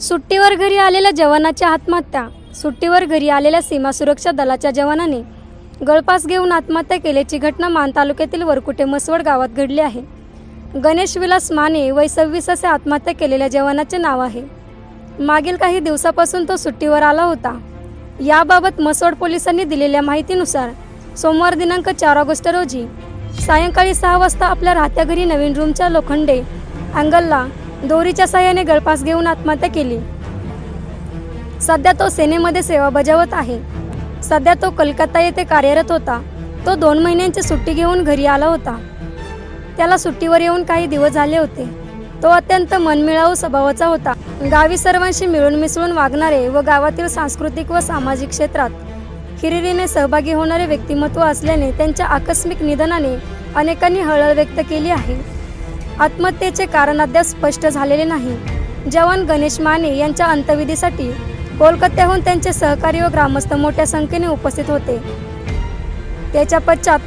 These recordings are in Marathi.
सुट्टीवर घरी आलेल्या जवानाची आत्महत्या. सुट्टीवर घरी आलेल्या सीमा सुरक्षा दलाच्या जवानाने गळपास घेऊन आत्महत्या केल्याची घटना मान तालुक्यातील वरकुटे मसवड गावात घडली आहे. गणेश विलास माने वय सव्वीस असे आत्महत्या केलेल्या जवानाचे नाव आहे. मागील काही दिवसापासून तो सुट्टीवर आला होता. याबाबत मसवड पोलिसांनी दिलेल्या माहितीनुसार सोमवार दिनांक चार ऑगस्ट रोजी सायंकाळी सहा वाजता आपल्या राहत्या घरी नवीन रूमच्या लोखंडे अँगलला दोरीच्या सहाय्याने गळपास घेऊन आत्महत्या केली. सध्या तो सेनेमध्ये सेवा बजावत आहे. सध्या तो कलकत्ता येथे कार्यरत होता. तो दोन महिन्यांची सुट्टी घेऊन घरी आला होता. त्याला सुट्टीवर येऊन काही दिवस झाले होते. तो अत्यंत मनमिळावू स्वभावाचा होता. गावी सर्वांशी मिळून मिसळून वागणारे व गावातील सांस्कृतिक व सामाजिक क्षेत्रात हिरिरीने सहभागी होणारे व्यक्तिमत्व असल्याने त्यांच्या आकस्मिक निधनाने अनेकांनी हळहळ व्यक्त केली आहे. आत्महत्येचे कारण अद्याप स्पष्ट झालेले नाही. जवान गणेश माने यांच्या अंत्यविधीसाठी कोलकात्याहून त्यांचे सहकारी व ग्रामस्थ मोठ्या संख्येने उपस्थित होते. त्याच्या पश्चात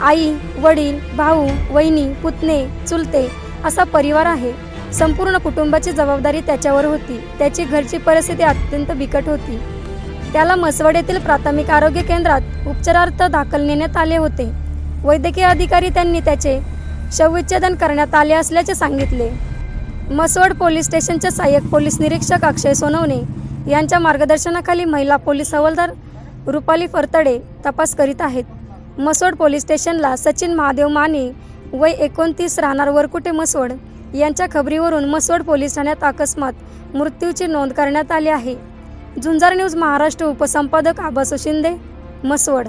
आई वडील भाऊ वहिनी पुतणे चुलते असा परिवार आहे. संपूर्ण कुटुंबाची जबाबदारी त्याच्यावर होती. त्याची घरची परिस्थिती अत्यंत बिकट होती. त्याला मसवड येथील प्राथमिक आरोग्य केंद्रात उपचारार्थ दाखल नेण्यात आले होते. वैद्यकीय अधिकारी त्यांनी त्याचे शवविच्छेदन करण्यात आले असल्याचे सांगितले. मसवड पोलीस स्टेशनचे सहाय्यक पोलीस निरीक्षक अक्षय सोनवणे यांच्या मार्गदर्शनाखाली महिला पोलीस हवालदार रुपाली फरतडे तपास करीत आहेत. मसवड पोलीस स्टेशनला सचिन महादेव माने वय एकोणतीस राहणार वरकुटे मसवड यांच्या खबरीवरून मसवड पोलीस ठाण्यात अकस्मात मृत्यूची नोंद करण्यात आली आहे. झुंजार न्यूज महाराष्ट्र उपसंपादक आबासू शिंदे मसवड